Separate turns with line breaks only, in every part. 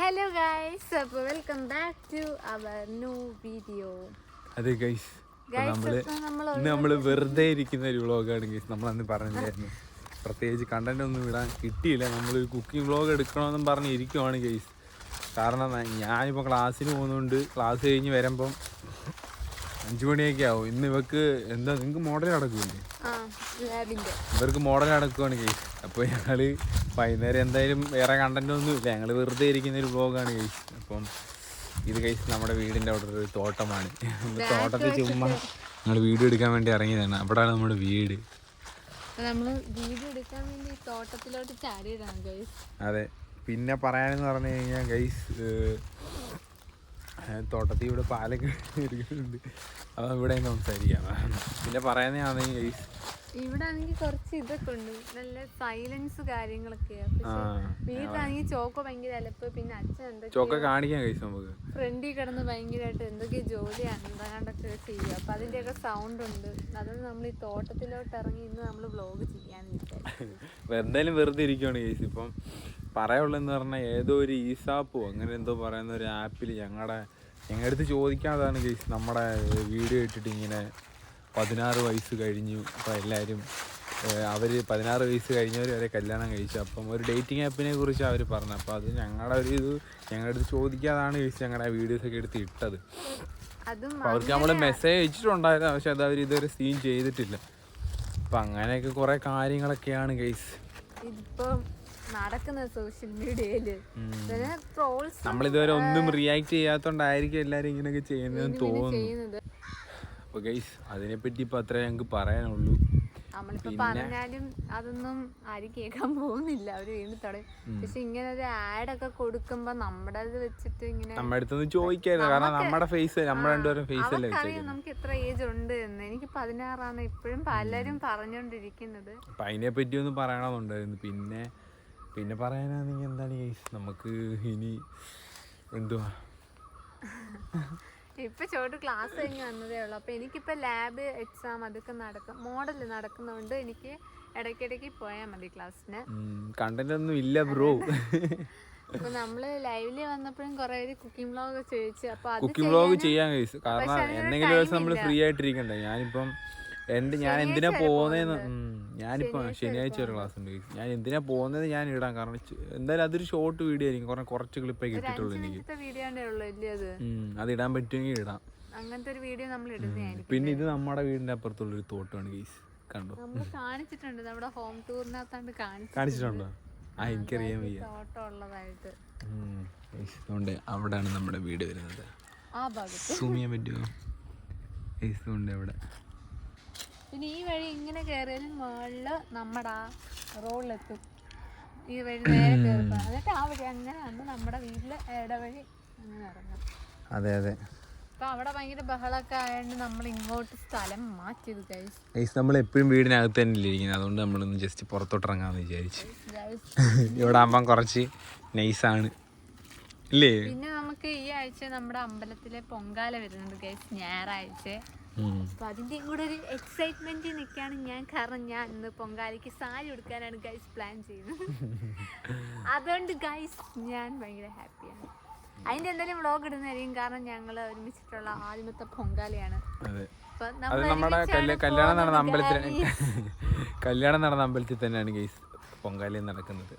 Hello guys അപ്പോൾ welcome back to our new video
അതെ guys
നമ്മൾ
ഇന്ന് നമ്മൾ വെറുതെ ഇരിക്കുന്ന ഒരു വ്ളോഗാണ് ഗൈസ് നമ്മൾ അന്ന് പറഞ്ഞിരുന്നു പ്രത്യേകിച്ച് കണ്ടന്റ് ഒന്നും ഇടാൻ കിട്ടിയില്ല. നമ്മൾ ഒരു കുക്കിംഗ് വ്ളോഗ് എടുക്കണമെന്നും പറഞ്ഞ് ഇരിക്കുവാണ് ഗൈസ് കാരണം ഞാനിപ്പോൾ ക്ലാസ്സിന് പോകുന്നുണ്ട് ക്ലാസ് കഴിഞ്ഞ് വരുമ്പം അഞ്ചു മണിയൊക്കെ ആവും. ഇന്ന് ഇവക്ക് എന്താ നിങ്ങക്ക് മോഡൽ
അടക്കൂല്ലേ
ഇവർക്ക് മോഡൽ അടക്കുവാണെങ്കിൽ അപ്പൊ അപ്പോൾ ഞങ്ങൾ വൈകുന്നേരം എന്തായാലും വേറെ കണ്ടന്റ് ഒന്നും ഇല്ല. ഞങ്ങൾ വെറുതെ ഇരിക്കുന്ന ഒരു ബ്ലോഗാണ് ഗൈസ് അപ്പം ഇത് കഴിച്ച് നമ്മുടെ വീടിന്റെ അവിടെ ഒരു തോട്ടമാണ്. തോട്ടത്തിൽ ചുമ്മാ ഞങ്ങൾ വീഡിയോ എടുക്കാൻ വേണ്ടി ഇറങ്ങിയതാണ്. അവിടെയാണ് നമ്മുടെ വീട്.
വീഡിയോ എടുക്കാൻ വേണ്ടി തോട്ടത്തിലോട്ട് ചാടിയതാണ് ഗൈസ്
അതെ. പിന്നെ പറയാനെന്ന് പറഞ്ഞു കഴിഞ്ഞാൽ ഗൈസ് തോട്ടത്തിൽ ഇവിടെ പാലൊക്കെ ഇരിക്കുന്നുണ്ട് അപ്പം ഇവിടെ സംസാരിക്കാം. പിന്നെ പറയുന്നതാണെങ്കിൽ
ഇവിടെ ആണെങ്കിൽ കുറച്ച് ഇതൊക്കെ ഉണ്ട്. നല്ല സൈലൻസ് കാര്യങ്ങളൊക്കെയാ
ആ
പക്ഷെ വീട്ടിലാണെങ്കിൽ ചോക്ക ഭയങ്കര അലപ്പ്. പിന്നെ അച്ഛൻ എന്തൊക്കെ
ചോക്ക കാണിക്കാം ഗൈസ് നമുക്ക്.
ഫ്രണ്ടിൽ കിടന്ന് ഭയങ്കരമായിട്ട് എന്തൊക്കെ ജോലിയാണ് എന്താണ്ടൊക്കെ ചെയ്യുക. അപ്പൊ അതിന്റെയൊക്കെ സൗണ്ട് ഉണ്ട്. അതുകൊണ്ട് നമ്മൾ ഈ തോട്ടത്തിലോട്ട് ഇറങ്ങി ഇന്ന് നമ്മൾ വ്ലോഗ് ചെയ്യാന്ന് വിചാരിച്ചു
എന്തായാലും വെറുതെ ഇരിക്കുവാണ് കേസ് ഇപ്പം പറയുള്ളതെന്ന് പറഞ്ഞാൽ ഏതോ ഒരു ഈസാപ്പോ അങ്ങനെ എന്തോ പറയുന്ന ഒരു ആപ്പിൽ ഞങ്ങളുടെ ഞങ്ങളുടെ അടുത്ത് ചോദിക്കാതാണ് കേസ് നമ്മുടെ വീഡിയോ ഇട്ടിട്ട് ഇങ്ങനെ പതിനാറ് വയസ്സ് കഴിഞ്ഞു. അപ്പോൾ എല്ലാവരും അവർ പതിനാറ് വയസ്സ് കഴിഞ്ഞവർ വരെ കല്യാണം കഴിച്ചു. അപ്പം ഒരു ഡേറ്റിംഗ് ആപ്പിനെ കുറിച്ച് അവർ പറഞ്ഞു. അപ്പോൾ അത് ഞങ്ങളുടെ ഒരു ഇത് ഞങ്ങളുടെ അടുത്ത് ചോദിക്കാതാണ് കേസ് ഞങ്ങളുടെ വീഡിയോസൊക്കെ എടുത്ത് ഇട്ടത്. അവർക്ക് നമ്മൾ മെസ്സേജ് അയച്ചിട്ടുണ്ടായിരുന്നു. പക്ഷെ അത് അവർ ഇതുവരെ സീൻ ചെയ്തിട്ടില്ല. അപ്പം അങ്ങനെയൊക്കെ കുറേ കാര്യങ്ങളൊക്കെയാണ് ഗൈസ്
ഇതിപ്പോ നടക്കുന്ന സോഷ്യൽ മീഡിയയിൽ. പിന്നെ ട്രോൾസ്
നമ്മളിതുവരെ ഒന്നും റിയാക്ട് ചെയ്യാത്തോണ്ടായിരിക്കും എല്ലാരും ഇങ്ങനെയൊക്കെ ചെയ്യുന്നതെന്ന് തോന്നുന്നു. അപ്പൊ ഗൈസ് അതിനെപ്പറ്റി ഇപ്പൊ അത്രേ ഞങ്ങൾക്ക് പറയാനുള്ളൂ.
നമ്മളിപ്പോ പറഞ്ഞാലും അതൊന്നും ആരും കേൾക്കാൻ പോകുന്നില്ല. അവർ വീണ്ടും തുടങ്ങി. പക്ഷെ ഇങ്ങനെ ഒരു ആഡ് ഒക്കെ കൊടുക്കുമ്പോ നമ്മുടെ ഇത് വെച്ചിട്ട് ഇങ്ങനെ
നമ്മുടെ അടുത്തൊന്ന് ചോദിക്കായിരുന്നു കാരണം നമ്മുടെ ഫേസ് നമ്മുടെ രണ്ടുപേരും ഫേസ് അല്ലേ
നമുക്ക് എത്ര ഏജ് ഉണ്ട് എന്ന്. എനിക്ക് പതിനാറാണ് ഇപ്പോഴും പലരും പറഞ്ഞുകൊണ്ടിരിക്കുന്നത്
അപ്പൊ അതിനെ പറ്റി ഒന്ന് പറയണമെന്നുണ്ടായിരുന്നു. പിന്നെ പിന്നെ പറയാനാണെങ്കിൽ എന്താണ് ഗൈസ് നമുക്ക് ഇനി എന്തുവാ?
ഇപ്പൊ ചോട്ട് ക്ലാസ് കഴിഞ്ഞ് വന്നതേ ഉള്ളൂ. അപ്പൊ എനിക്കിപ്പോ ലാബ് എക്സാം അതൊക്കെ നടക്കും മോഡൽ നടക്കുന്നതുകൊണ്ട് എനിക്ക് ഇടയ്ക്കിടയ്ക്ക് പോയാൽ മതി ക്ലാസ്സിന്
കണ്ടന്റ് ഒന്നും ഇല്ല ബ്രോ
അപ്പൊ നമ്മൾ ലൈവിൽ വന്നപ്പോഴും കുറെ കുക്കിംഗ് വ്ളോഗ് ചോദിച്ചു അപ്പൊ
കുക്കിംഗ് വ്ളോഗ് ചെയ്യാൻ കഴിച്ചു കാരണം എന്തെങ്കിലും ദിവസം നമ്മൾ ഫ്രീ ആയിട്ടിരിക്കണ്ടേ? ഞാനിപ്പം എന്റെ ഞാൻ എന്തിനാ പോകുന്നതെന്ന് ഞാനിപ്പോ ശനിയാഴ്ച ഒരു ക്ലാസ് ഉണ്ട്. ഞാൻ എന്തിനാ പോകുന്നത് ഞാൻ ഇടാം കാരണം എന്തായാലും അതൊരു ഷോർട്ട് വീഡിയോ ആയിരിക്കും. കുറേ കുറച്ച് ക്ലിപ്പേ കിട്ടിയിട്ടുള്ളൂ എനിക്ക്.
അത്
ഇടാൻ പറ്റുമെങ്കിൽ ഇടാം.
അങ്ങനത്തെ ഒരു വീഡിയോ നമ്മൾ ഇടുന്നതായിരിക്കും
പിന്നെ ഇത് നമ്മുടെ വീടിന്റെ അപ്പുറത്തുള്ള ഒരു തോട്ടമാണ് ഗീസ്. കണ്ടോ?
കാണിച്ചിട്ടുണ്ട്. നമ്മുടെ ഹോം ടൂറിനകത്താണ്ട് കാണിച്ചു
കാണിച്ചിട്ടുണ്ടോ. ആ എനിക്കറിയാൻ വയ്യ. തോട്ടമുള്ളതായിട്ട് അതുകൊണ്ട് അവിടെയാണ് നമ്മുടെ വീട് വരുന്നത്.
ആ ഭാഗത്ത്.
സൂം ചെയ്യാൻ പറ്റുമോ? അവിടെ.
പിന്നെ ഈ വഴി ഇങ്ങനെ കയറിയാലും മുകളിൽ നമ്മുടെ ആ റോഡിലെത്തും. ഈ വഴി നേരെ കയറിപ്പോ എന്നിട്ട് ആ വഴി അങ്ങനെ വന്ന് നമ്മുടെ വീട്ടിൽ ഇടവഴി അങ്ങനെ ഇറങ്ങും.
അതെ അതെ.
അപ്പൊ അവിടെ ഭയങ്കര ബഹളമൊക്കെ ആയതുകൊണ്ട് നമ്മൾ ഇങ്ങോട്ട് സ്ഥലം മാറ്റിയത് ഗൈസ്
നമ്മൾ എപ്പോഴും വീടിനകത്ത് തന്നെ ഇരിക്കുന്നത്. അതുകൊണ്ട് നമ്മളൊന്ന് ജസ്റ്റ് പുറത്തോട്ട് ഇറങ്ങാന്ന് വിചാരിച്ചു ഇവിടെ ആകുമ്പം കുറച്ച് നൈസാണ് ഇല്ലേ?
പിന്നെ നമുക്ക് ഈ ആഴ്ച നമ്മുടെ അമ്പലത്തിലെ പൊങ്കാല വരുന്നുണ്ട് ഗൈസ് ഞായറാഴ്ച.
ഉം.
അപ്പൊ അതിന്റെയും കൂടെ ഒരു എക്സൈറ്റ്മെന്റ് നിൽക്കുകയാണ് ഞാൻ. കാരണം ഞാൻ ഇന്ന് പൊങ്കാലയ്ക്ക് സാരി ഉടുക്കാനാണ് ഗൈസ് പ്ലാൻ ചെയ്യുന്നത്. അതുകൊണ്ട് ഗൈസ് ഞാൻ ഭയങ്കര ഹാപ്പിയാണ് അതിന്റെ എന്തായാലും വ്ളോഗ് ഇടുന്നതായിരിക്കും കാരണം ഞങ്ങൾ ഒരുമിച്ചിട്ടുള്ള ആദ്യമത്തെ പൊങ്കാലയാണ്.
അതെ. നമ്മുടെ കല്യാണം നടന്ന അമ്പലത്തിൽ കല്യാണം നടന്ന അമ്പലത്തിൽ തന്നെയാണ് ഗൈസ് പൊങ്കാലയും നടക്കുന്നത്.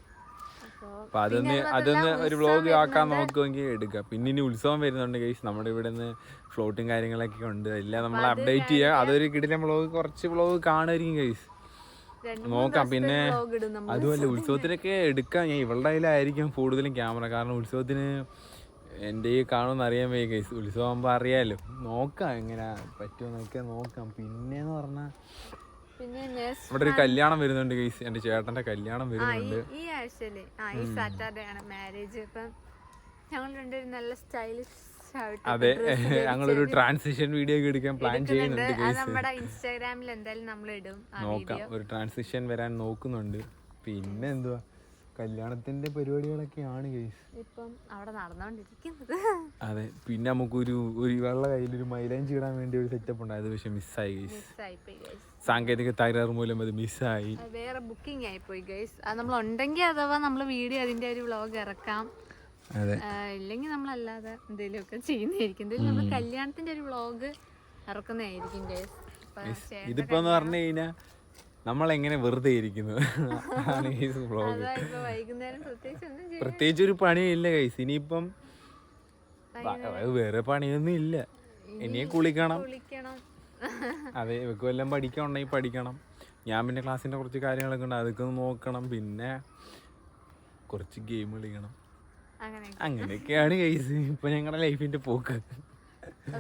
അപ്പൊ
അതൊന്ന് അതൊന്ന് ഒരു വ്ലോഗ് ആക്കാൻ നോക്കുമെങ്കിൽ എടുക്കാം. പിന്നെ ഇനി ഉത്സവം വരുന്നുണ്ട് ഗൈസ് നമ്മുടെ ഇവിടെ നിന്ന് ഫ്ലോട്ടും കാര്യങ്ങളൊക്കെ ഉണ്ട്. എല്ലാം നമ്മൾ അപ്ഡേറ്റ് ചെയ്യുക അതൊരു കിടിലം വ്ലോഗ് കുറച്ച് വ്ലോഗ് കാണുമായിരിക്കും ഗൈസ് നോക്കാം. പിന്നെ അതുമല്ല ഉത്സവത്തിനൊക്കെ എടുക്കാം. ഞാൻ ഇവളുടെ കയ്യിലായിരിക്കും കൂടുതലും ക്യാമറ കാരണം ഉത്സവത്തിന് എന്റെ ഈ കാണുമെന്ന് അറിയാൻ വയ്യ കേസ് ഉത്സവം ആകുമ്പോൾ അറിയാമല്ലോ നോക്കാം എങ്ങനെ പറ്റുമെന്നൊക്കെ നോക്കാം. പിന്നെന്ന് പറഞ്ഞാൽ
പിന്നെ
ഇവിടെ ഒരു കല്യാണം വരുന്നുണ്ട് ഗൈസ് എന്റെ ചേട്ടന്റെ കല്യാണം വരുന്നുണ്ട്.
ഈ- ആഴ്ചയിൽ ആ ഈ സാറ്റർഡേ ആണ് മാരേജ് ഇപ്പം ഞങ്ങൾ രണ്ടുപേരും നല്ല സ്റ്റൈലിഷ്
അതെ ഞങ്ങളൊരു ട്രാൻസിഷൻ വീഡിയോ ഒക്കെ എടുക്കാൻ പ്ലാൻ ചെയ്യുന്നുണ്ട്
നമ്മുടെ ഇൻസ്റ്റാഗ്രാമിൽ എന്തായാലും നമ്മൾ ഇടും
നോക്കാം. ഒരു ട്രാൻസിഷൻ വരാൻ നോക്കുന്നുണ്ട്. പിന്നെ എന്തുവാ? കല്യാണത്തിന്റെ പരിപാടികളൊക്കെയാണ് കേസ്
ഇപ്പം അവിടെ നടന്നുകൊണ്ടിരിക്കുന്നത്
അതെ പിന്നെ നമുക്കൊരു ഒരു ഇവളുടെ കയ്യിലൊരു മൈലേഞ്ച് ഇടാൻ വേണ്ടി ഒരു സെറ്റപ്പ് ഉണ്ടായത് പക്ഷെ മിസ്സായി ഗൈസ് സാങ്കേതിക തകരാറ് മൂലം അത് മിസ്സായി
വേറെ ബുക്കിംഗ് ആയി പോയി ഗൈസ് അത് നമ്മൾ ഉണ്ടെങ്കിൽ അഥവാ നമ്മൾ വീഡിയോ അതിന്റെ ഒരു വ്ളോഗ് ഇറക്കാം.
അതെ.
ഇല്ലെങ്കിൽ നമ്മളല്ലാതെ എന്തെങ്കിലുമൊക്കെ ചെയ്യുന്നതായിരിക്കും. എന്തെങ്കിലും നമ്മൾ കല്യാണത്തിന്റെ ഒരു വ്ളോഗ് ഇറക്കുന്നതായിരിക്കും ഗൈസ്
ഇതിപ്പോ പറഞ്ഞു കഴിഞ്ഞാൽ നമ്മളെങ്ങനെ വെറുതെ ഇരിക്കുന്നു? ആണ് വ്ളോഗ്
പ്രത്യേകിച്ച് ഒരു
പണിയും ഇല്ല പണിയില്ല കൈസ് ഇനിയിപ്പം വേറെ പണിയൊന്നും ഇല്ല. ഇനിയും കുളിക്കണം. അതെ ഇവക്ക് വല്ലതും പഠിക്കണമെങ്കിൽ പഠിക്കണം. ഞാൻ പിന്നെ ക്ലാസ്സിന്റെ കുറച്ച് കാര്യങ്ങളൊക്കെ ഉണ്ട്. അതൊക്കെ ഒന്ന് നോക്കണം. പിന്നെ കുറച്ച് ഗെയിം കളിക്കണം.
അങ്ങനെ
അങ്ങനെയൊക്കെയാണ് കേസ് ഇപ്പൊ ഞങ്ങളുടെ ലൈഫിന്റെ പോക്ക്.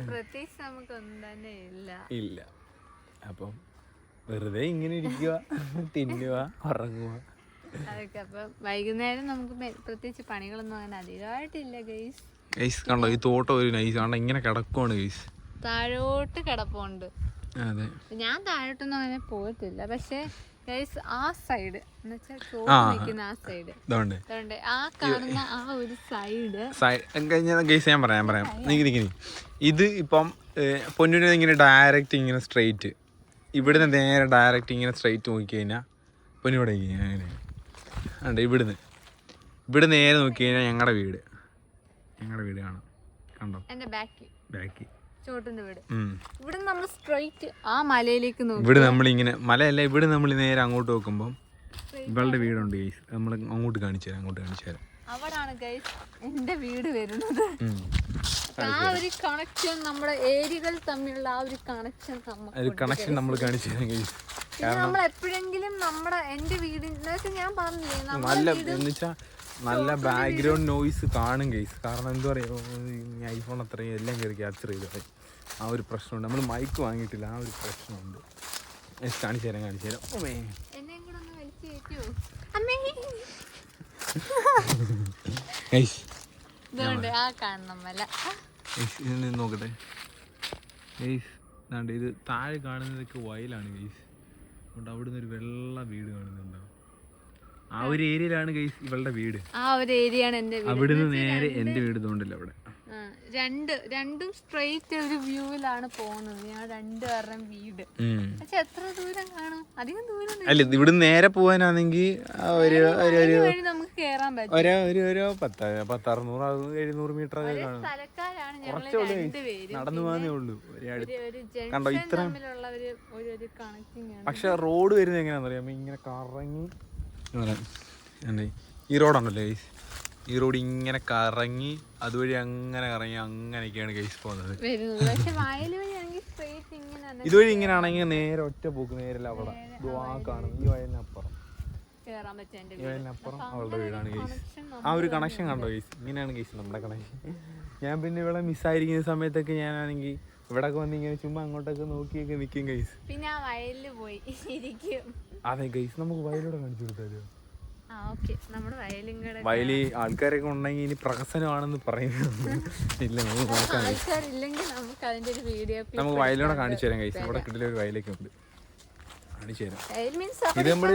പ്രത്യേകിച്ച് നമുക്കൊന്നും തന്നെ ഇല്ല.
ഇല്ല. അപ്പം വെറുതെ ഇങ്ങനെ ഇരിക്കുക തിന്നുക ഉറങ്ങുക
അതൊക്കെ അപ്പൊ വൈകുന്നേരം നമുക്ക് പ്രത്യേകിച്ച് പണികളൊന്നും അങ്ങനെ അധികമായിട്ടില്ല ഗൈസ്
ഗൈസ് കണ്ടോ ഈ തോട്ടം ഒരു നൈസ് കണ്ടോ ഇങ്ങനെ കിടക്കുവാണ് ഗൈസ്
താഴോട്ട് കിടപ്പുണ്ട്.
അതെ.
ഞാൻ താഴോട്ടൊന്നും അങ്ങനെ പോയിട്ടില്ല. പക്ഷെ ഗൈസ് ആ സൈഡ് എന്ന് വെച്ചാൽ
ആ.
നിൽക്കുന്ന ആ സൈഡ് അതുകൊണ്ട് ആ കാണുന്ന ആ ഒരു സൈഡ്
സൈഡ് ഗൈസ് ഞാൻ പറയാം. ഇത് ഇപ്പം പൊന്നൂരിൽ ഇങ്ങനെ ഡയറക്റ്റ് ഇങ്ങനെ സ്ട്രെയിറ്റ് ഇവിടുന്ന് നേരെ ഡയറക്റ്റ് ഇങ്ങനെ സ്ട്രൈറ്റ് നോക്കി കഴിഞ്ഞാൽ പൊന്നിവിടെ അങ്ങനെ ഉണ്ട് ഇവിടുന്ന്. ഇവിടെ നേരെ നോക്കി കഴിഞ്ഞാൽ ഞങ്ങളുടെ വീട്. ഞങ്ങളുടെ വീട് കാണാം. കണ്ടോ?
എന്റെ ബാക്കി.
ബാക്കി.
ചോട്ടിന്റെ വീട്. ഇവിടെ നമ്മൾ സ്ട്രൈറ്റ് ആ മലയിലേക്ക് നോക്കി.
ഇവിടെ നമ്മളിങ്ങനെ മലയല്ല ഇവിടെ നമ്മൾ നേരെ അങ്ങോട്ട് നോക്കുമ്പോൾ ഇവളുടെ വീടുണ്ട് ഗൈസ് നമ്മൾ അങ്ങോട്ട് കാണിച്ചു തരാം അങ്ങോട്ട് കാണിച്ചു തരാം
അവിടാണ് ഗൈസ് എന്റെ വീട് വരുന്നത്. ആ ഒരു കണക്ഷൻ നമ്മുടെ ഏരിയകൾ തമ്മിലുള്ള ആ ഒരു കണക്ഷൻ
ഒരു കണക്ഷൻ നമ്മൾ കാണിച്ചു
നമ്മൾ എപ്പോഴെങ്കിലും നമ്മുടെ എന്റെ വീട് ഞാൻ പറഞ്ഞില്ലേ
നല്ല എന്ന് നല്ല ബാക്ക്ഗ്രൗണ്ട് നോയിസ് കാണും കേസ് കാരണം എന്താ പറയുക ഐഫോൺ അത്രയും എല്ലാം കയറി ക്യാപ്ചർ ചെയ്തത് ആ ഒരു പ്രശ്നമുണ്ട്. നമ്മൾ മൈക്ക് വാങ്ങിയിട്ടില്ല. ആ ഒരു പ്രശ്നമുണ്ട്. കാണിച്ചു തരാം കാണിച്ചു തരാം ഓമേ
എന്നെയും
നോക്കട്ടെ. ഗൈസ് ഇതാണ്ട് ഇത് താഴെ കാണുന്നതൊക്കെ വയലാണ് ഗൈസ് അതുകൊണ്ട് അവിടുന്ന് ഒരു വെള്ള വീട് കാണുന്നുണ്ടോ. ആ ഒരു ഏരിയയിലാണ് ഗൈസ് ഇവളുടെ വീട്.
ആ ഒരു ഏരിയ ആണ് എന്റെ വീട്.
അവിടുന്ന് നേരെ എന്റെ വീട് തോണ്ടില്ല അവിടെ.
രണ്ട് രണ്ടും സ്ട്രെയിറ്റ് ഒരു വ്യൂവിലാണ് പോകുന്നത്. ഞാൻ രണ്ടുപേരുടെയും വീട്.
ഉം.
പക്ഷെ എത്ര ദൂരം കാണും? അധികം ദൂരം
അല്ല ഇവിടെ നേരെ പോവാനാണെങ്കിൽ ഒരു ഒരു
നമുക്ക് കേറാൻ പറ്റും.
ഒരു ഒരു ഒരു പത്ത് പത്തറുന്നൂറ് അറുന്നൂറ് എഴുന്നൂറ് മീറ്റർ
സ്ഥലക്കാരാണ് ഞങ്ങൾ രണ്ടുപേരും
നടന്നു പോകാനേ ഉള്ളൂ. കണ്ടോ
ഇത്ര
പക്ഷെ റോഡ് വരുന്നത് എങ്ങനെയാണെന്ന് അറിയാം ഇങ്ങനെ കറങ്ങി ഈ റോഡാണല്ലോ ഈ റോഡ് ഇങ്ങനെ കറങ്ങി അതുവഴി അങ്ങനെ കറങ്ങി അങ്ങനെയൊക്കെയാണ് കേസ് പോകുന്നത്. ഇതുവഴി ഇങ്ങനെ ആണെങ്കിൽ നേരെ ഒറ്റ പോക്ക് നേരെ അവിടെ. ആ കാണും. ഈ വയലിനപ്പുറം. ഈ വയലിനപ്പുറം അവളുടെ വീടാണ്
കേസ്
ആ ഒരു കണക്ഷൻ കണ്ടോ കേസ് ഇങ്ങനെയാണ് കേസ് നമ്മുടെ കണക്ഷൻ ഞാൻ പിന്നെ ഇവിടെ മിസ്സായിരിക്കുന്ന സമയത്തൊക്കെ ഞാനാണെങ്കിൽ ഇവിടെ ഒക്കെ വന്ന് ഇങ്ങനെ ചുമ്മാ അങ്ങോട്ടൊക്കെ നോക്കിയൊക്കെ നിൽക്കും കേസ്
പിന്നെ ആ പോയി
അതെ കേസ് നമുക്ക് വയലൂടെ കാണിച്ചു കൊടുത്താലോ?
വയലും
ആൾക്കാരൊക്കെ ഉണ്ടെങ്കിൽ ഇനി പ്രഹസനമാണെന്ന് പറയുന്നത് ഇല്ല നമുക്ക് നോക്കാം.
നമുക്ക്
വയലൂടെ കാണിച്ചു തരാം കഴിച്ചു ഇവിടെ കിട്ടിയ ഒരു വയലൊക്കെ ഉണ്ട്. കാണിച്ചു തരാം. ഇത് നമ്മൾ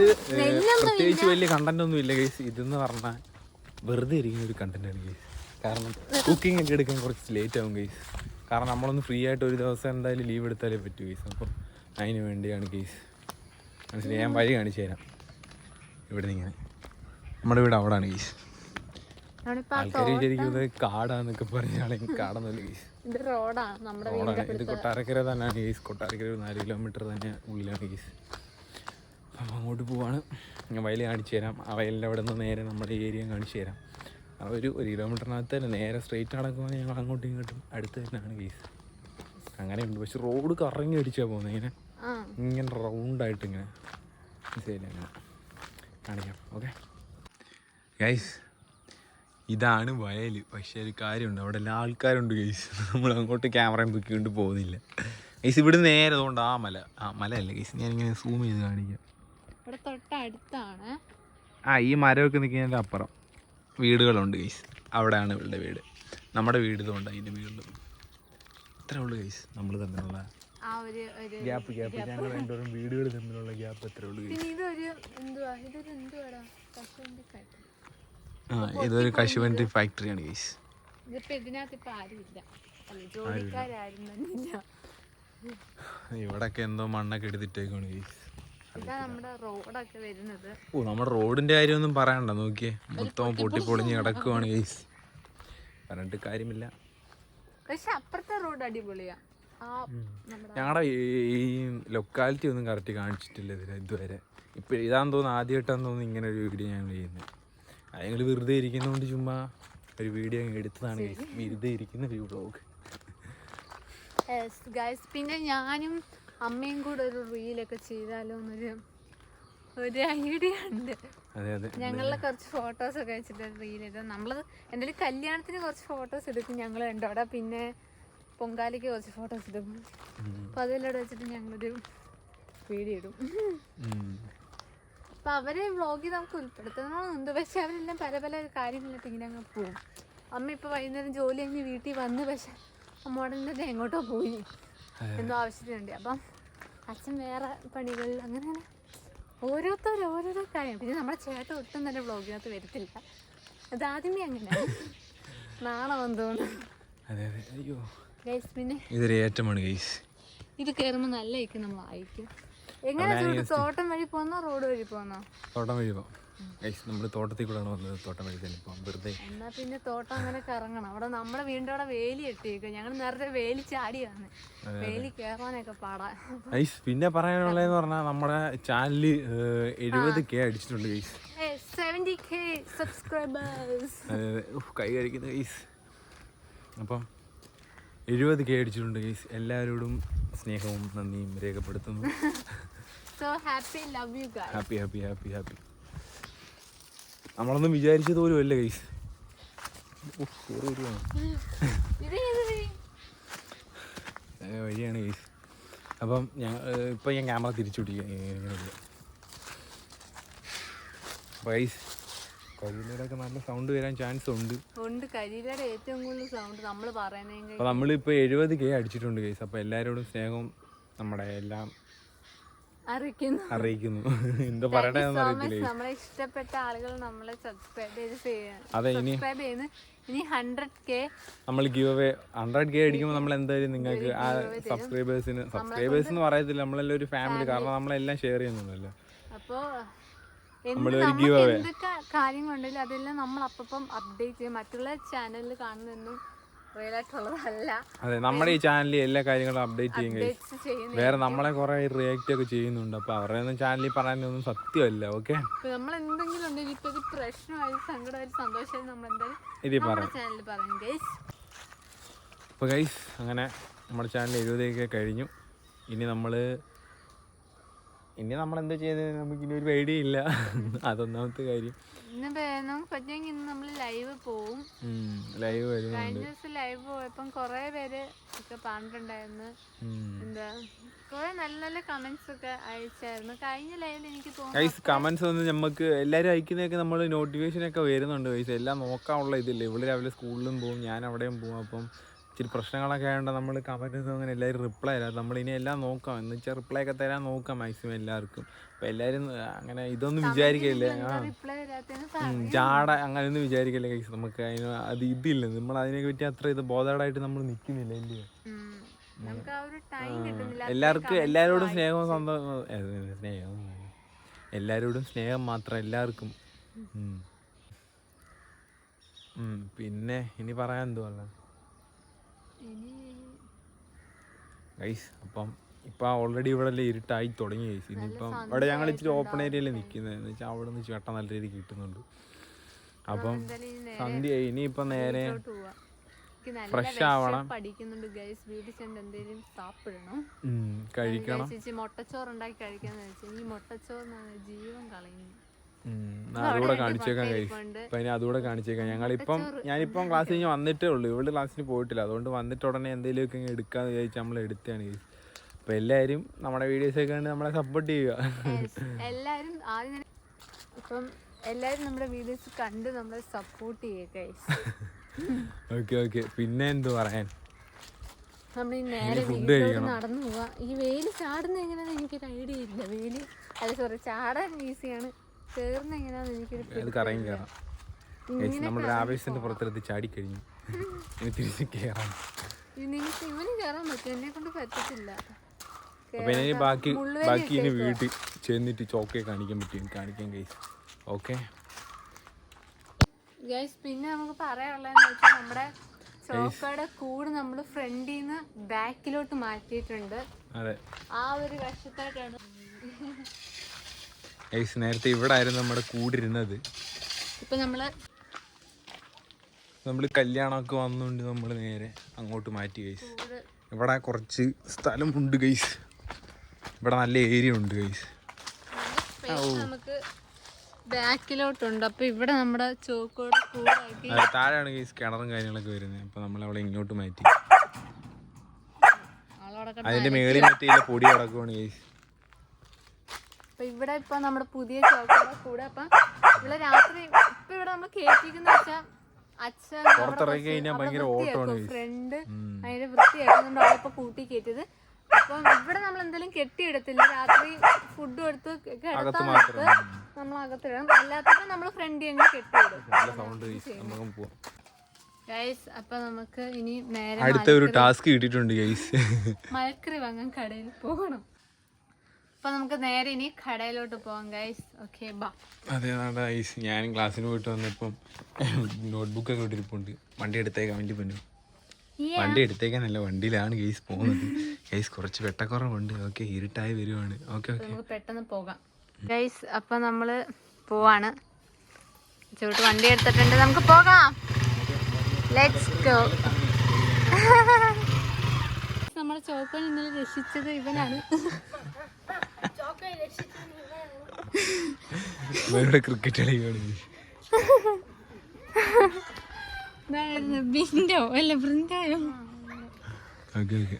പ്രത്യേകിച്ച് വലിയ കണ്ടന്റ് ഒന്നും ഇല്ല ഗൈസ് ഇതെന്ന് പറഞ്ഞാൽ വെറുതെ ഇരിക്കുന്ന ഒരു കണ്ടന്റ് ആണ് ഗൈസ് കാരണം കുക്കിംഗ് ഒക്കെ എടുക്കാൻ കുറച്ച് ലേറ്റ് ആവും ഗൈസ് കാരണം നമ്മളൊന്ന് ഫ്രീ ആയിട്ട് ഒരു ദിവസം എന്തായാലും ലീവ് എടുത്താലേ പറ്റൂ ഗൈസ് അപ്പം അതിന് വേണ്ടിയാണ് ഗൈസ് മനസ്സിലായി? ഞാൻ വഴി കാണിച്ചു തരാം. ഇവിടെ നിന്ന് ഇങ്ങനെ. നമ്മുടെ വീട് അവിടെയാണ് ഗീസ്. ആൾക്കാർ വിചാരിക്കുന്നത് കാടാന്നൊക്കെ പറഞ്ഞാണെങ്കിൽ കാടൊന്നുമില്ല ഗീസ്.
ഇത് റോഡാണ്.
ഇത് കൊട്ടാരക്കര തന്നെയാണ് ഗീസ്. കൊട്ടാരക്കര ഒരു നാല് കിലോമീറ്റർ തന്നെ ഉള്ളിലാണ് ഗീസ്. അപ്പം അങ്ങോട്ട് പോവാണ്. ഞാൻ വയൽ കാണിച്ചു തരാം. ആ വയലിന്റെ അവിടെ നിന്ന് നേരെ നമ്മുടെ ഏരിയ കാണിച്ചു തരാം. ആ ഒരു ഒരു കിലോമീറ്ററിനകത്ത് തന്നെ നേരെ സ്ട്രെയിറ്റ് നടക്കുമ്പോൾ ഞങ്ങൾ അങ്ങോട്ടും ഇങ്ങോട്ടും അടുത്ത് തന്നെയാണ് ഗീസ്. അങ്ങനെയുണ്ട്. പക്ഷെ റോഡ് കറങ്ങി അടിച്ചാൽ പോകുന്നത് ഇങ്ങനെ ഇങ്ങനെ റൗണ്ടായിട്ട് ഇങ്ങനെ. ശരി അങ്ങനെ. കാണിക്കാം. ഓക്കെ ഗൈസ് ഇതാണ് വയൽ പക്ഷേ ഒരു കാര്യമുണ്ട്. അവിടെ എല്ലാ ആൾക്കാരുണ്ട് ഗൈസ് നമ്മൾ അങ്ങോട്ട് ക്യാമറയും പൊക്കിക്കൊണ്ട് പോകുന്നില്ല. ഗൈസ് ഇവിടെ നേരെ അതുകൊണ്ട് ആ മല ആ മലയല്ല ഗൈസ് ഇങ്ങനെ സൂം ചെയ്ത് കാണിക്കാം.
ഇവിടെ തൊട്ടടുത്താണ്.
ആ ഈ മരമൊക്കെ നിൽക്കുന്നതിന്റെ അപ്പുറം വീടുകളുണ്ട് ഗൈസ് അവിടെയാണ് ഇവളുടെ വീട്. നമ്മുടെ വീട് ഇതുകൊണ്ട് അതിന്റെ വീടും ഇത്രേ ഉള്ളൂ ഗൈസ് നമ്മൾ തമ്മിലുള്ള ഗ്യാപ്പ് ഗ്യാപ്പ്. ഞങ്ങൾ രണ്ടുപേരും വീടുകൾ തമ്മിലുള്ള ഗ്യാപ്പ്. എത്രേ ഉള്ളൂ ഗൈസ്
ഇതൊരു എന്തുവാ? ഇതൊരു എന്തുവാടാ? കശുവണ്ടി
ഇതൊരു കശുവണ്ടി ഫാക്ടറിയാണ് ഗൈസ് ഇവിടൊക്കെ എന്തോ മണ്ണൊക്കെ എടുത്തിട്ടേക്കാണ് ഗൈസ് ഓ നമ്മുടെ റോഡിന്റെ കാര്യമൊന്നും പറയണ്ട നോക്കിയേ. മൊത്തം പൊട്ടി പൊളിഞ്ഞ് കിടക്കുവാണ് ഗൈസ് പറഞ്ഞിട്ട് കാര്യമില്ല.
പക്ഷെ അപ്പുറത്തെ റോഡ് അടിപൊളിയാ.
ഞങ്ങളുടെ ഈ ലൊക്കാലിറ്റി ഒന്നും കറക്റ്റ് കാണിച്ചിട്ടില്ല ഇതുവരെ. ഇപ്പൊ ഇതാന്ന് തോന്നുന്നു ആദ്യമായിട്ടാന്ന് തോന്നുന്നു ഇങ്ങനെ ഒരു വീഡിയോ ഞങ്ങൾ ചെയ്യുന്നത് ഞങ്ങൾ വെറുതെ ഇരിക്കുന്നതുകൊണ്ട് ചുമ്മാ ഒരു വീഡിയോ എടുത്തതാണ്. വെറുതെ ഇരിക്കുന്ന ഒരു വ്ളോഗ്
ഗൈസ് പിന്നെ ഞാനും അമ്മയും കൂടെ ഒരു റീലൊക്കെ ചെയ്താലോ എന്നൊരു ഒരു ഐഡിയ ഉണ്ട്. ഞങ്ങളുടെ കുറച്ച് ഫോട്ടോസ് ഒക്കെ വെച്ചിട്ട് റീൽ ചെയ്ത് നമ്മളത് എന്തായാലും കല്യാണത്തിന് കുറച്ച് ഫോട്ടോസ് എടുക്കും ഞങ്ങൾ രണ്ടോടെ പിന്നെ പൊങ്കാലിക്ക് കുറച്ച് ഫോട്ടോസ് എടുക്കും അപ്പോൾ അതെല്ലാം വെച്ചിട്ട് ഞങ്ങളൊരു വീഡിയോ ഇടും. അപ്പം അവരെ വ്ളോഗിൽ നമുക്ക് ഉൾപ്പെടുത്തണമെന്നുണ്ട് പക്ഷെ അവരെല്ലാം പല പല കാര്യങ്ങളൊക്കെ ഇങ്ങനെ അങ്ങ് പോകും. അമ്മ ഇപ്പോൾ വൈകുന്നേരം ജോലി കഴിഞ്ഞ് വീട്ടിൽ വന്ന് പക്ഷെ അമ്മോടെ എങ്ങോട്ടോ പോയി. എന്തോ ആവശ്യത്തിനുണ്ട്. അപ്പം അച്ഛൻ വേറെ പണികൾ അങ്ങനെ അങ്ങനെ ഓരോരുത്തർ ഓരോരോ കാര്യം പിന്നെ നമ്മുടെ ചേട്ടൻ ഒട്ടും തന്നെ വ്ളോഗിനകത്ത് വരത്തില്ല. അത് ആദ്യമേ അങ്ങനെയാണ് നാളെ വന്നോണ്ട്
അതെ അതെ. അയ്യോ.
ഗൈസ് പിന്നെ
ഇതൊരു ഏറ്റമാണ് ഗൈസ്.
ഇത് കയറുമ്പോൾ നല്ല ഇരിക്കും നമ്മൾ വായിക്കും എങ്ങനെ ചൂട്? തോട്ടം വഴി പോന്നോ റോഡ് വഴി പോന്നോ
തോട്ടം വഴി ഗൈസ് നമ്മൾ തോട്ടത്തിൽ കൂടെയാണ് വന്നത്. തോട്ടം വഴി തന്നെ പോകാം വെറുതെ.
എന്നാ പിന്നെ തോട്ടം അങ്ങനെ കറങ്ങണം. അവിടെ നമ്മുടെ വീണ്ടും അവിടെ വേലി കെട്ടിയേക്കും ഞങ്ങൾ നേരത്തെ വേലി ചാടിയാണ് വേലി കയറാനൊക്കെ പാടാ.
ഐസ് പിന്നെ പറയാനുള്ളതെന്ന് പറഞ്ഞാൽ നമ്മുടെ ചാനൽ എഴുപത് കെ അടിച്ചിട്ടുണ്ട് ഗൈസ്
സെവന്റി കെ സബ്സ്ക്രൈബേഴ്സ്
കൈ കഴിക്കുന്ന ഗൈസ് അപ്പം എഴുപത് കെ അടിച്ചിട്ടുണ്ട് ഗൈസ് എല്ലാവരോടും സ്നേഹവും നന്ദിയും രേഖപ്പെടുത്തുന്നു.
So happy love you guys
happy happy happy happy നമ്മളൊന്നും വിചാരിച്ചത് പോലും അല്ല ഗൈസ്? വഴിയാണ് ഗൈസ് അപ്പം ഞാൻ ഇപ്പം ഞാൻ ക്യാമറ തിരിച്ചു പിടിക്കുക അപ്പോൾ ഗൈസ് കഴിയുന്നവരൊക്കെ നല്ല സൗണ്ട് വരാൻ ചാൻസ് ഉണ്ട്.
ഉണ്ട് കരിയിലയുടെ ഏറ്റവും കൂടുതൽ സൗണ്ട് നമ്മൾ പറയുന്നത്
അപ്പോൾ നമ്മളിപ്പോൾ എഴുപത് കെ അടിച്ചിട്ടുണ്ട് കേസ് അപ്പോൾ എല്ലാവരോടും സ്നേഹവും നമ്മുടെ എല്ലാം
അറിയിക്കുന്നു.
അറിയിക്കുന്നു. എന്താ പറയണതെന്ന് അറിയത്തില്ല
നമ്മളെ ഇഷ്ടപ്പെട്ട ആളുകൾ നമ്മളെ സബ്സ്ക്രൈബ് ചെയ്ത്
അതെ ഇനി
ഇനി ഹൺഡ്രഡ് കെ
നമ്മൾ ഗീവ് അവേ ഹൺഡ്രഡ് കെ അടിക്കുമ്പോൾ നമ്മൾ എന്തായാലും നിങ്ങൾക്ക് ആ സബ്സ്ക്രൈബേഴ്സിന് സബ്സ്ക്രൈബേഴ്സ് എന്ന് പറയത്തില്ല. നമ്മളെല്ലാം ഒരു ഫാമിലി കാരണം നമ്മളെല്ലാം ഷെയർ ചെയ്യുന്നുണ്ടല്ലോ
അപ്പോ എന്ത്
നമ്മളൊരു
നമുക്ക്
giveaway.
എന്തൊക്കെ കാര്യങ്ങളുണ്ടെങ്കിലും അതെല്ലാം നമ്മൾ അപ്പം അപ്ഡേറ്റ് ചെയ്യും. മറ്റുള്ള ചാനലിൽ കാണുന്നൊന്നും
അതെ നമ്മുടെ ഈ ചാനലിൽ എല്ലാ കാര്യങ്ങളും അപ്ഡേറ്റ് ചെയ്യും വേറെ നമ്മളെ കുറെ റിയാക്ട് ഒക്കെ ചെയ്യുന്നുണ്ട്. അപ്പൊ അവരുടെ ഒന്നും ചാനലിൽ പറയാനൊന്നും സത്യമല്ല ഓക്കെ
നമ്മൾ എന്തെങ്കിലും ഉണ്ടെങ്കിൽ ഇപ്പൊ ഇത് പ്രശ്നമായി സങ്കടമായി സന്തോഷമായി നമ്മൾ എന്തായാലും പറയും ഗൈസ്
അങ്ങനെ നമ്മുടെ ചാനൽ എഴുപതൊക്കെ കഴിഞ്ഞു. ഇനി നമ്മൾ ഇനി നമ്മൾ എന്താ ചെയ്യുന്നത് നമുക്ക് ഇനി ഒരു പേടിയില്ല. ഇല്ല അതൊന്നാമത്തെ കാര്യം.
നമ്മൾ ലൈവ് പോവും.
ലൈവ് വരുന്നുണ്ട്.
കഴിഞ്ഞ ദിവസം ലൈവ് പോയപ്പം കുറെ പേര് ഒക്കെ പറഞ്ഞിട്ടുണ്ടായിരുന്നു. എന്താ കുറെ നല്ല നല്ല കമന്റ്സ് ഒക്കെ അയച്ചായിരുന്നു. കഴിഞ്ഞ ലൈവിൽ എനിക്ക് തോന്നുന്നു
കമന്റ്സ് ഒന്നും നമുക്ക് എല്ലാവരും അയക്കുന്നതൊക്കെ നമ്മൾ നോട്ടിഫിക്കേഷൻ ഒക്കെ വരുന്നുണ്ട് എല്ലാം നോക്കാനുള്ള ഇതില്ല? ഇവിടെ രാവിലെ സ്കൂളിലും പോകും ഞാൻ അവിടെയും പോകും അപ്പം ഇച്ചിരി പ്രശ്നങ്ങളൊക്കെ ആയതുകൊണ്ട് നമ്മൾ കമന്റ് ഒന്നും അങ്ങനെ എല്ലാവരും റിപ്ലൈ നമ്മൾ ഇനി എല്ലാം നോക്കാം. എന്ന് വെച്ചാൽ റിപ്ലൈ ഒക്കെ തരാൻ നോക്കാം മാക്സിമം എല്ലാവർക്കും. അപ്പം എല്ലാവരും അങ്ങനെ ഇതൊന്നും വിചാരിക്കില്ല? ആ. ജാട അങ്ങനെയൊന്നും വിചാരിക്കില്ല കൈസ് നമുക്ക് അതിന് അത് ഇതില്ല. നമ്മൾ അതിനെ പറ്റി അത്ര ഇത് ബോധേഡായിട്ട് നമ്മൾ നിൽക്കുന്നില്ല ഇല്ലയോ എല്ലാവർക്കും എല്ലാവരോടും സ്നേഹവും സന്തോഷം. സ്നേഹം എല്ലാവരോടും സ്നേഹം മാത്രം എല്ലാവർക്കും. പിന്നെ ഇനി പറയാൻ എന്തുവല്ല
ഇനി
ഗൈസ് അപ്പം ഇപ്പം ഓൾറെഡി ഇവിടെ അല്ലേ ഇരുട്ടായി തുടങ്ങി ഗൈസ് ഇനിയിപ്പം ഇവിടെ ഞങ്ങൾ ഇച്ചിരി ഓപ്പൺ ഏരിയയിൽ നിൽക്കുന്നത് എന്ന് വെച്ചാൽ അവിടെ നിന്ന് ചേട്ടൻ നല്ല രീതിയിൽ കിട്ടുന്നുണ്ട്. അപ്പം സന്ധ്യ ഇനിയിപ്പം നേരെ ഫ്രഷ് ആവണം.
പഠിക്കുന്നുണ്ട് ഗൈസ് വീട്ടിൽ ചെന്ന് എന്തെങ്കിലും സാപ്പിടണം.
കഴിക്കണം.
മുട്ടച്ചോറ് ഉണ്ടാക്കി കഴിക്കാന്ന് വെച്ചാൽ ഈ മുട്ടച്ചോറിനാണ് ജീവൻ കളയുന്നത്
അതുകൂടെ കാണിച്ചേക്കാം
ഇരിപ്പുണ്ട്.
അപ്പം ഇനി അതുകൂടെ കാണിച്ചേക്കാം. ഞങ്ങളിപ്പം ഞാനിപ്പം ക്ലാസ് കഴിഞ്ഞ് വന്നിട്ടേ ഉള്ളൂ. ഇവിടെ ക്ലാസ്സിന് പോയിട്ടില്ല. അതുകൊണ്ട് വന്നിട്ട് ഉടനെ എന്തെങ്കിലുമൊക്കെ എടുക്കാന്ന് വിചാരിച്ച് നമ്മൾ എടുത്താണ് അപ്പൊ എല്ലാവരും നമ്മുടെ വീഡിയോസൊക്കെ കണ്ട് നമ്മളെ സപ്പോർട്ട് ചെയ്യുക.
എല്ലാവരും എല്ലാരും ആദ്യം ഇപ്പം എല്ലാരും നമ്മുടെ വീഡിയോസ് കണ്ട് നമ്മളെ സപ്പോർട്ട് ചെയ്യുക
ഓക്കെ ഓക്കെ പിന്നെ എന്ത് പറയാൻ?
നമ്മൾ ഈ നേരെ വീട്ടിലോട്ട് നടന്നു പോവാ. ഈ വെയിൽ ചാടുന്ന എങ്ങനെയാണ് എനിക്കൊരു ഐഡിയ ഇല്ല. വെയിൽ അത് സോറി ചാടാൻ ഈസിയാണ് കേറുന്ന എങ്ങനെയാന്ന് എനിക്കൊരു പിടുത്തം
കറങ്ങി. കയറാം. നമ്മുടെ ആവേശത്തിന്റെ പുറത്തെടുത്ത് ചാടിക്കഴിഞ്ഞു ഇനി തിരിച്ച് കയറാം.
ഇത് നിനക്ക് ഇവന് കയറാൻ പറ്റും എന്നെ കൊണ്ട് പറ്റത്തില്ല.
അപ്പം ഇനി ബാക്കി ബാക്കി ഇനി വീട്ടിൽ ചെന്നിട്ട് ചോക്കെ കാണിക്കാൻ പറ്റും കാണിക്കാം ഗൈസ് ഓക്കെ?
ഗൈസ് പിന്നെ നമുക്ക് പറയാനുള്ളതെന്ന് വെച്ചാൽ നമ്മുടെ ചോക്കയുടെ കൂട് നമ്മൾ ഫ്രണ്ടിൽ നിന്ന് ബാക്കിലോട്ട് മാറ്റിയിട്ടുണ്ട്. ആ ഒരു വശത്തായിട്ടാണ്
ഗൈസ് നേരത്തെ ഇവിടെ ആയിരുന്നു നമ്മുടെ കൂടിരുന്നത്.
ഇപ്പൊ നമ്മൾ
നമ്മൾ കല്യാണമൊക്കെ വന്നുകൊണ്ട് നമ്മൾ നേരെ അങ്ങോട്ട് മാറ്റി ഗൈസ് ഇവിടെ കുറച്ച് സ്ഥലം ഉണ്ട് ഗൈസ് ഇവിടെ നല്ല ഏരിയ ഉണ്ട് ഗൈസ്
നമുക്ക് ബാക്കിലോട്ടുണ്ട്. അപ്പൊ ഇവിടെ നമ്മുടെ
ചോക്കോട് താഴെയാണ് ഗൈസ് കിണറും കാര്യങ്ങളൊക്കെ വരുന്നത്. അപ്പൊ നമ്മൾ അവിടെ ഇങ്ങോട്ട് മാറ്റി. അതിന്റെ മേളിൽ മറ്റേ പൊടി കിടക്കുവാണ് ഗൈസ്
അപ്പൊ ഇവിടെ ഇപ്പൊ നമ്മുടെ പുതിയ ചോക്കോയുടെ കൂടെ അപ്പൊ ഇവിടെ രാത്രി ഇപ്പൊ ഇവിടെ നമ്മൾ കേട്ടിരിക്കുന്ന വെച്ചാൽ അച്ഛൻ. ഫ്രണ്ട് അതിന്റെ വൃത്തിയാക്കുന്നുണ്ട് അവിടെ ഇപ്പൊ കൂട്ടി കയറ്റിയത്. അപ്പം ഇവിടെ നമ്മൾ എന്തെങ്കിലും കെട്ടിയിടത്തില്ല. രാത്രി ഫുഡ് എടുത്ത് കിടത്താൻ നേരത്ത് നമ്മൾ അകത്തിടണം അല്ലാത്തപ്പോ നമ്മൾ ഫ്രണ്ട് അങ്ങ് കെട്ടിയിടും.
നമുക്ക് പോവാം.
ഗൈസ് അപ്പൊ നമുക്ക് ഇനി നേരെ
അടുത്ത ഒരു ടാസ്ക് കിട്ടിയിട്ടുണ്ട് ഗൈസ്
മലക്കറി വാങ്ങാൻ കടയിൽ പോകണം. അപ്പൊ നമുക്ക് നേരെ ഇനി കടയിലോട്ട് പോവാം ഗൈസ് ഓക്കെ ബാ.
അതെ അതാ ഗൈസ് ഞാൻ ക്ലാസ്സിന് പോയിട്ട് വന്നപ്പം നോട്ട്ബുക്ക് ഒക്കെ ഇട്ടിരിപ്പുണ്ട്. വണ്ടി എടുത്തേക്കാൻ വേണ്ടി പറ്റും വണ്ടി എടുത്തേക്കാനല്ല വണ്ടിയിലാണ് ഗൈസ് പോകുന്നത്. ഗൈസ് കുറച്ച് വെട്ടക്കുറവുണ്ട്. ഓക്കെ ഇരുട്ടായി വരുവാണ്. ഓക്കെ ഓക്കെ
നമുക്ക് പെട്ടെന്ന് പോകാം. ഗൈസ് അപ്പൊ നമ്മൾ പോവാണ്. ചൂട്ട് വണ്ടി എടുത്തിട്ടുണ്ട്. നമുക്ക് പോകാം. ലെറ്റ്സ് ഗോ നമ്മുടെ ചോക്കൻ ഇന്നലെ രക്ഷിച്ചത് ഇവനാണ്.
ഇവരുടെ ക്രിക്കറ്റ്
ഇതായിരുന്നു ബിൻഡോ അല്ല ബൃന്ദായോ
ഓക്കെ ഓക്കെ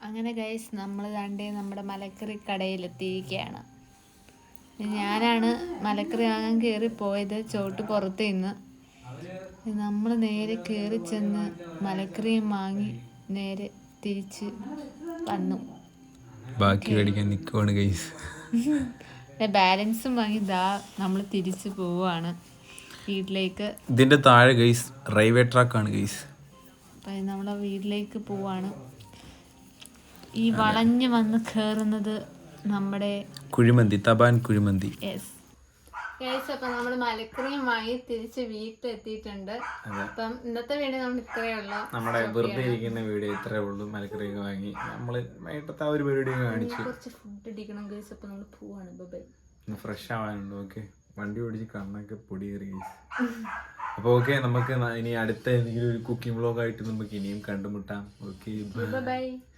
അങ്ങനെ ഗൈസ് നമ്മൾ കണ്ടേ നമ്മുടെ മലക്കറി കടയിലെത്തിയിരിക്കുകയാണ് ഞാനാണ് മലക്കറി വാങ്ങാൻ കയറി പോയത് ചോട്ട് പുറത്ത് നിന്ന് നമ്മൾ നേരെ കയറി ചെന്ന് മലക്കറിയും വാങ്ങി നേരെ തിരിച്ച് വന്നു.
ബാക്കി മേടിക്കാൻ നിൽക്കുവാണ് ഗൈസ്
ബാലൻസും വാങ്ങി ദാ നമ്മൾ തിരിച്ച് പോവുകയാണ് വീട്ടിലേക്ക്.
ഇതിന്റെ താഴെ ഗൈസ് റെയിൽവേ ട്രാക്ക് ട്രാക്കാണ് ഗൈസ്
നമ്മളെ വീട്ടിലേക്ക് പോവാണ്. ഈ വളഞ്ഞ് വന്ന് കേറുന്നത് നമ്മുടെ
കുഴിമന്തി തപാൻ കുഴിമന്തി.
യെസ് അപ്പം നമ്മൾ മലക്കറിയും വാങ്ങി തിരിച്ച് വീട്ടിലെത്തിയിട്ടുണ്ട്. അപ്പം ഇന്നത്തെ വീഡിയോ നമ്മൾ ഇത്രയേ ഉള്ളൂ.
നമ്മുടെ വെറുതെ ഇരിക്കുന്ന വീഡിയോ ഇത്രേ ഉള്ളൂ. മലക്കറിയൊക്കെ വാങ്ങി നമ്മൾ വൈകിട്ടത്തെ ആ ഒരു പരിപാടി കാണിച്ചു.
കുറച്ച് ഫുഡ് അടിക്കണം ഗൈസ് അപ്പൊ നമ്മൾ പോവാണ്. ബൈ
ഫ്രഷ് ആവാനുണ്ട് ഓക്കെ വണ്ടി ഓടിച്ച് കണ്ണൊക്കെ പൊടി കയറി അപ്പോൾ ഓക്കെ നമുക്ക് ഇനി അടുത്ത എന്തെങ്കിലും ഒരു കുക്കിംഗ് വ്ളോഗ് ആയിട്ട് നമുക്ക് ഇനിയും കണ്ടുമുട്ടാം. Okay
bye